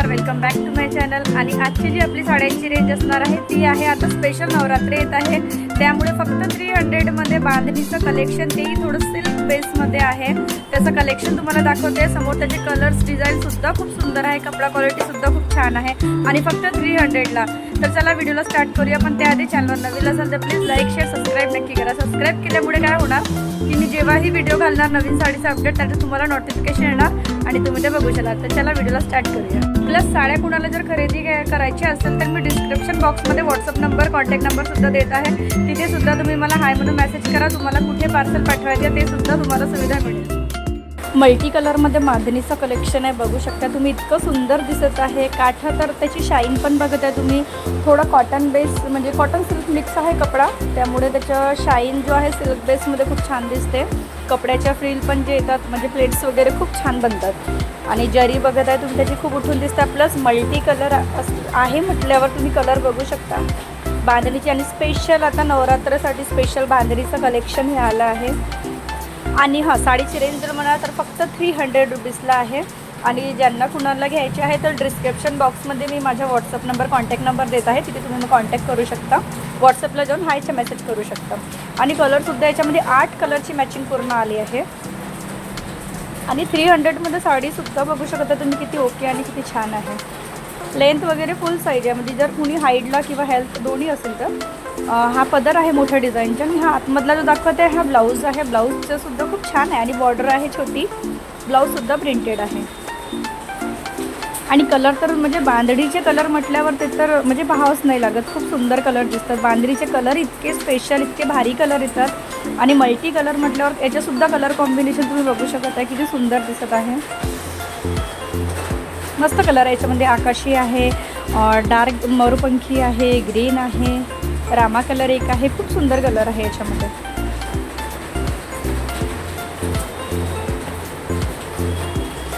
नमस्कार welcome back to my channel आणि आजची जी आपली साड्यांची रेंज असणार आहे ती आहे आता स्पेशल नवरात्र येत आहे. त्यामुळे फक्त थ्री हंड्रेडमध्ये बांधणीचं कलेक्शन तेही थोडं सिल्क बेसमध्ये आहे. त्याचं कलेक्शन तुम्हाला दाखवते. समोर त्याचे कलर्स डिझाईनसुद्धा खूप सुंदर आहे. कपडा क्वालिटीसुद्धा खूप छान आहे. आणि फक्त थ्री हंड्रेडला तर चला व्हिडिओला स्टार्ट करूया. पण त्याआधी चॅनलवर नवीन असेल तर प्लीज लाईक शेअर सबस्क्राईब नक्की करा. सबस्क्राईब केल्यामुळे काय होणार? की मी जेव्हाही व्हिडिओ घालणार नवीन साडीचा अपडेट त्याचं तुम्हाला नोटिफिकेशन येणार आणि तुम्ही ते बघू शकाल तर चला व्हिडिओला स्टार्ट करूया. प्लस साड्या कुणाला जर खरेदी करायची असेल तर मी डिस्क्रिप्शन बॉक्समध्ये व्हॉट्सअप नंबर कॉन्टॅक्ट नंबर सुद्धा देत आहे. तिथे सुद्धा तुम्ही मला हाय म्हणून मेसेज करा. तुम्हाला कुठे पार्सल पाठवायचे ते सुद्धा तुम्हाला सुविधा मिळेल. मल्टी कलरमध्ये मादनीचं कलेक्शन आहे. बघू शकता तुम्ही इतकं सुंदर दिसत आहे. काठा तर त्याची शाईन पण बघत आहे तुम्ही. थोडं कॉटन बेस म्हणजे कॉटन सिल्क मिक्स आहे कपडा. त्यामुळे त्याचं शाईन जो आहे सिल्क बेसमध्ये खूप छान दिसते. कपड्याच्या फ्रील पण जे येतात म्हणजे प्लेट्स वगैरे खूप छान बनतात. आणि जरी बघत आहे तुम्ही त्याची खूप उठून दिसतात प्लस मल्टी कलर आहे म्हटल्यावर तुम्ही कलर बघू शकता. बांधणीची आणि स्पेशल आता नवरात्रासाठी स्पेशल बांधणीचं कलेक्शन हे आलं आहे. आणि हां साडीची रेंज जर म्हणाल तर फक्त थ्री हंड्रेड रुपीजला आहे. आणि ज्यांना कुणाला घ्यायचे आहे तर डिस्क्रिप्शन बॉक्समध्ये मी माझा व्हॉट्सअप नंबर कॉन्टॅक्ट नंबर देत आहे. तिथे तुम्ही कॉन्टॅक्ट करू शकता. व्हॉट्सअपला जाऊन हायचे मेसेज करू शकता. आणि कलरसुद्धा याच्यामध्ये आठ कलरची मॅचिंग पूर्ण आली आहे. आणि थ्री हंड्रेडमध्ये साडीसुद्धा बघू शकता तुम्ही किती ओके आणि किती छान आहे. लेंथ वगैरे फुल साईज आहे. म्हणजे जर कुणी हाईटला किंवा हेल्थ दोन्ही असेल तर. हा पदर आहे मोठ्या डिझाईनचा आणि हा आतमधला जो दाखवत आहे हा ब्लाऊज आहे. ब्लाऊजचं सुद्धा खूप छान आहे आणि बॉर्डर आहे छोटी. ब्लाऊजसुद्धा प्रिंटेड आहे. आणि कलर तर म्हणजे बांधणीचे कलर म्हटल्यावर ते तर म्हणजे पाहावंच नाही लागत. खूप सुंदर कलर दिसतात. बांधणीचे कलर इतके स्पेशल इतके भारी कलर येतात. आणि मल्टी कलर म्हटल्यावर याच्यासुद्धा कलर कॉम्बिनेशन तुम्ही बघू शकत आहे. किती सुंदर दिसत आहे. मस्त कलर आहे. याच्यामध्ये आकाशी आहे डार्क मरुपंखी आहे ग्रीन आहे. रामा कलर एक आहे खूप सुंदर कलर आहे याच्यामध्ये.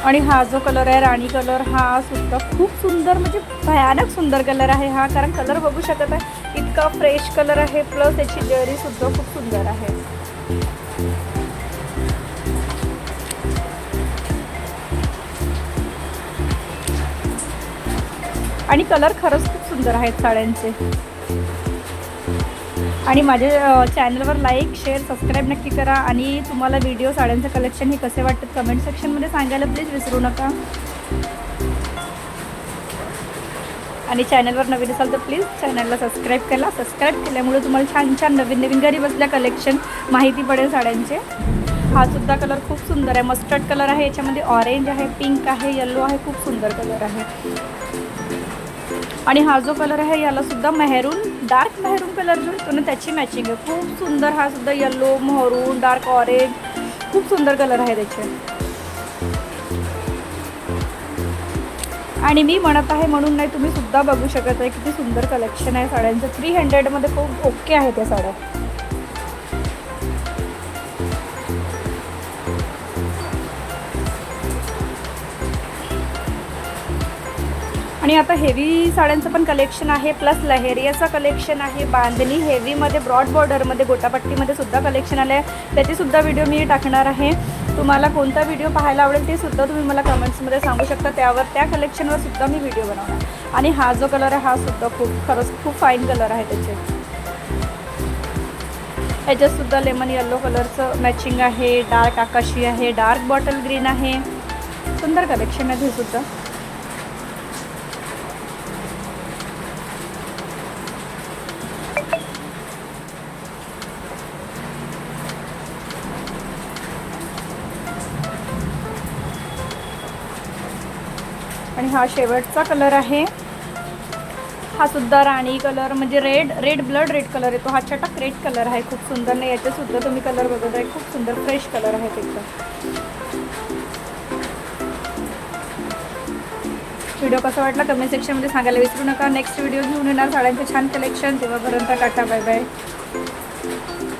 आणि हा जो कलर आहे राणी कलर हा सुद्धा खूप सुंदर म्हणजे भयानक सुंदर कलर आहे हा कारण कलर बघू शकत आहे इतका फ्रेश कलर आहे प्लस याची जरी सुद्धा खूप सुंदर आहे. आणि कलर खरंच खूप सुंदर आहेत साड्यांचे. आणि माझ्या चॅनलवर लाईक शेअर सबस्क्राईब नक्की करा. आणि तुम्हाला व्हिडिओ साड्यांचं कलेक्शन हे कसे वाटतं कमेंट सेक्शनमध्ये सांगायला प्लीज विसरू नका. आणि चॅनलवर नवीन असाल तर प्लीज चॅनलला सबस्क्राईब करा. सबस्क्राईब केल्यामुळे तुम्हाला छान छान नवीन नवीन घरी बसल्या कलेक्शन माहिती पडेल साड्यांचे. हा सुद्धा कलर खूप सुंदर आहे. मस्टर्ड कलर आहे याच्यामध्ये ऑरेंज आहे पिंक आहे येल्लो आहे खूप सुंदर कलर आहे. आणि हा जो कलर आहे याला सुद्धा मेहरून डार्क मेहरून कलर जो येतो ना त्याची मॅचिंग आहे. खूप सुंदर हा सुद्धा येल्लो मेहरून डार्क ऑरेंज खूप सुंदर कलर आहे त्याचे. आणि मी म्हणत आहे म्हणून नाही तुम्ही सुद्धा बघू शकत आहे किती सुंदर कलेक्शन आहे साड्यांचं. थ्री हंड्रेडमध्ये खूप ओके आहे त्या साड्या. आणि आता हेवी साड्यांचं पण कलेक्शन आहे प्लस लहेरियाचं कलेक्शन आहे बांधणी हेवीमध्ये ब्रॉड बॉर्डरमध्ये गोटापट्टीमध्ये सुद्धा कलेक्शन आलं आहे त्याचीसुद्धा व्हिडिओ मी टाकणार आहे. तुम्हाला कोणता व्हिडिओ पाहायला आवडेल ते सुद्धा तुम्ही मला कमेंट्समध्ये सांगू शकता. त्यावर त्या कलेक्शनवर सुद्धा मी व्हिडिओ बनवणार. आणि हा जो कलर आहे हा सुद्धा खूप खरंच खूप फाईन कलर आहे त्याचे. याच्यातसुद्धा लेमन येल्लो कलरचं मॅचिंग आहे डार्क आकाशी आहे डार्क बॉटल ग्रीन आहे. सुंदर कलेक्शन आहे हे सुद्धा. आणि हा शेवटचा कलर आहे. हा सुद्धा राणी कलर म्हणजे red red blood red colour येतो. हा चटक रेड कलर आहे खूप सुंदर. नाही याचे सुद्धा तुम्ही कलर बघत आहे खूप सुंदर फ्रेश कलर आहेत एकदम व्हिडिओ कसा वाटला कमेंट सेक्शनमध्ये सांगायला विसरू नका. नेक्स्ट व्हिडिओ घेऊन येणार साड्यांचं छान कलेक्शन तेव्हापर्यंत टाटा बाय बाय